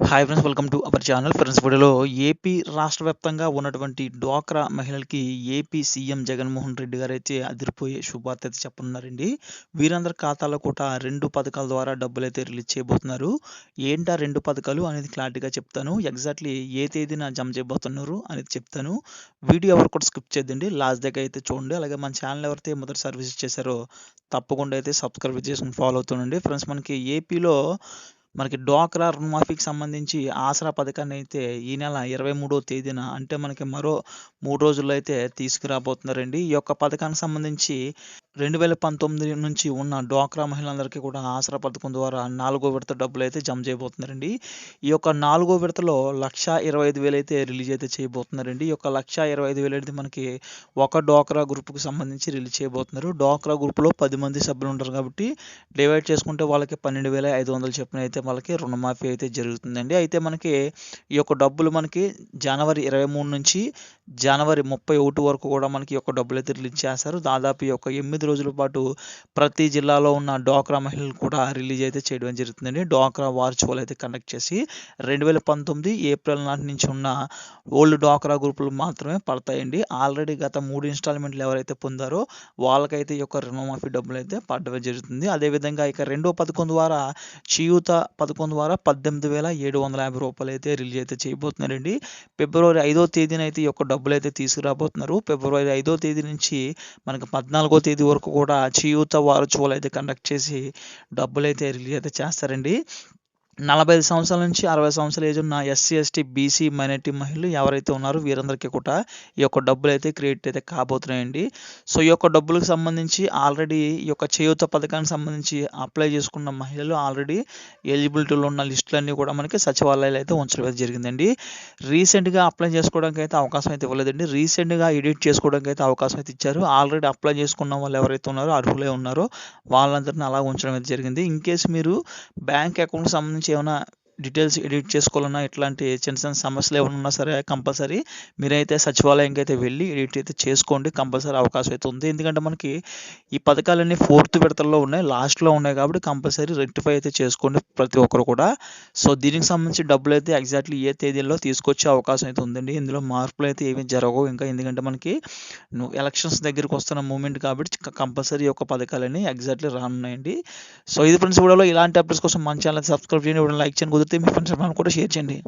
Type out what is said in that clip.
Hi friends welcome to our channel friends వీడియోలో AP రాష్ట్ర వ్యాప్తంగా ఉన్నటువంటి డ్వాక్రా మహిళలకి ఏపీ సీఎం జగన్మోహన్ రెడ్డి గారు అయితే అదిరిపోయే శుభార్త అయితే చెప్పనున్నారండి. వీరందరి ఖాతాలో కూడా రెండు పథకాల ద్వారా డబ్బులు అయితే రిలీజ్ చేయబోతున్నారు. ఏంటా రెండు పథకాలు అనేది క్లారిటీగా చెప్తాను. ఎగ్జాక్ట్లీ ఏ తేదీన జమ చేయబోతున్నారు అనేది చెప్తాను. వీడియో ఎవరు కూడా స్కిప్ చేద్దండి లాస్ట్ దగ్గర అయితే చూడండి. అలాగే మన ఛానల్ ఎవరైతే మొదటి సర్వీస్ చేశారో తప్పకుండా అయితే సబ్స్క్రైబ్ చేసుకుని ఫాలో అవుతుండండి. ఫ్రెండ్స్ మనకి ఏపీలో మనకి డ్వాక్రా రుణమాఫీకి సంబంధించి ఆసరా పథకాన్ని అయితే ఈ నెల ఇరవై మూడో తేదీన అంటే మనకి మరో మూడు రోజుల్లో అయితే తీసుకురాబోతున్నారండి. ఈ యొక్క పథకానికి సంబంధించి రెండు వేల పంతొమ్మిది నుంచి ఉన్న డ్వాక్రా మహిళలందరికీ కూడా ఆసరా పథకం ద్వారా నాలుగో విడత డబ్బులు అయితే జమ చేయబోతున్నారండి. ఈ యొక్క నాలుగో విడతలో లక్ష ఇరవై ఐదు వేలు అయితే రిలీజ్ అయితే చేయబోతున్నారండి. ఈ యొక్క లక్ష ఇరవై ఐదు వేలు అయితే మనకి ఒక డ్వాక్రా గ్రూప్కి సంబంధించి రిలీజ్ చేయబోతున్నారు. డ్వాక్రా గ్రూప్లో పది మంది సభ్యులు ఉంటారు కాబట్టి డివైడ్ చేసుకుంటే వాళ్ళకి పన్నెండు వేల ఐదు వందలు చెప్పిన అయితే వాళ్ళకి రుణమాఫీ అయితే జరుగుతుందండి. అయితే మనకి ఈ యొక్క డబ్బులు మనకి జనవరి ఇరవై మూడు నుంచి జనవరి ముప్పై ఒకటి వరకు కూడా మనకి ఈ యొక్క డబ్బులు అయితే రిలీజ్ చేస్తారు. దాదాపు ఈ యొక్క ఎనిమిది రోజుల పాటు ప్రతి జిల్లాలో ఉన్న డ్వాక్రా మహిళలు కూడా రిలీజ్ అయితే చేయడం జరుగుతుందండి. డ్వాక్రా వార్చువల్ అయితే కండక్ట్ చేసి రెండు వేల పంతొమ్మిది ఏప్రిల్ నాటి నుంచి ఉన్న ఓల్డ్ డ్వాక్రా గ్రూపులు మాత్రమే పడతాయండి. ఆల్రెడీ గత మూడు ఇన్స్టాల్మెంట్లు ఎవరైతే పొందారో వాళ్ళకైతే ఈ యొక్క రుణమాఫీ డబ్బులు అయితే పడడం జరుగుతుంది. అదేవిధంగా ఇక రెండో పథకం ద్వారా చేయూత పథకం ద్వారా పద్దెనిమిది వేల ఏడు వందల యాభై రూపాయలు అయితే రిలీజ్ అయితే చేయబోతున్నారండి. ఫిబ్రవరి ఐదో తేదీన అయితే ఈ యొక్క డబ్బులు అయితే తీసుకురాబోతున్నారు. ఫిబ్రవరి ఐదో తేదీ నుంచి మనకి పద్నాలుగో తేదీ వరకు కూడా చేయూత వారు అయితే కండక్ట్ చేసి డబ్బులు అయితే రిలీజ్ అయితే చేస్తారండి. నలభై ఐదు సంవత్సరాల నుంచి అరవై సంవత్సరాల ఏజ్ ఉన్న ఎస్సీ ఎస్టీ బీసీ మైనార్టీ మహిళలు ఎవరైతే ఉన్నారో వీరందరికీ కూడా ఈ యొక్క డబ్బులు అయితే క్రియేట్ అయితే కాబోతున్నాయండి. సో ఈ యొక్క డబ్బులకు సంబంధించి ఆల్రెడీ ఈ యొక్క చేయూత పథకానికి సంబంధించి అప్లై చేసుకున్న మహిళలు ఆల్రెడీ ఎలిజిబిలిటీలో ఉన్న లిస్టులన్నీ కూడా మనకి సచివాలయాలు అయితే ఉంచడం అయితే జరిగిందండి. రీసెంట్గా అప్లై చేసుకోవడానికి అయితే అవకాశం అయితే ఇవ్వలేదండి. రీసెంట్గా ఎడిట్ చేసుకోవడానికి అయితే అవకాశం అయితే ఇచ్చారు. ఆల్రెడీ అప్లై చేసుకున్న వాళ్ళు ఎవరైతే ఉన్నారో అర్హులే ఉన్నారో వాళ్ళందరినీ అలా ఉంచడం అయితే జరిగింది. ఇన్ కేసు మీరు బ్యాంక్ అకౌంట్ సంబంధించి ᱥᱮ ᱚᱱᱟ డీటెయిల్స్ ఎడిట్ చేసుకోవాలన్నా ఇట్లాంటి చిన్న చిన్న సమస్యలు ఏమైనా ఉన్నా సరే కంపల్సరీ మీరైతే సచివాలయంకి అయితే వెళ్ళి ఎడిట్ అయితే చేసుకోండి. కంపల్సరీ అవకాశం అయితే ఉంది. ఎందుకంటే మనకి ఈ పథకాలన్నీ ఫోర్త్ విడతల్లో ఉన్నాయి. లాస్ట్లో ఉన్నాయి కాబట్టి కంపల్సరీ రెక్టిఫై అయితే చేసుకోండి ప్రతి ఒక్కరు కూడా. సో దీనికి సంబంధించి డబ్బులు అయితే ఎగ్జాక్ట్లీ ఏ తేదీల్లో తీసుకొచ్చే అవకాశం అయితే ఉందండి. ఇందులో మార్పులు అయితే ఏమీ జరగవు. ఇంకా ఎందుకంటే మనకి ఎలక్షన్స్ దగ్గరికి వస్తున్న మూమెంట్ కాబట్టి కంపల్సరీ యొక్క పథకాలన్నీ ఎగ్జాక్ట్లీ రానున్నాయండి. సో ఇది ఫ్రెండ్స్ వీడియోలో ఇలాంటి అప్డేట్స్ కోసం మన ఛానల్ సబ్స్క్రైబ్ చేయండి. లైక్ చేయండి. కుదిరితే మీ ఫ్రెండ్స్ కూడా షేర్ చేయండి.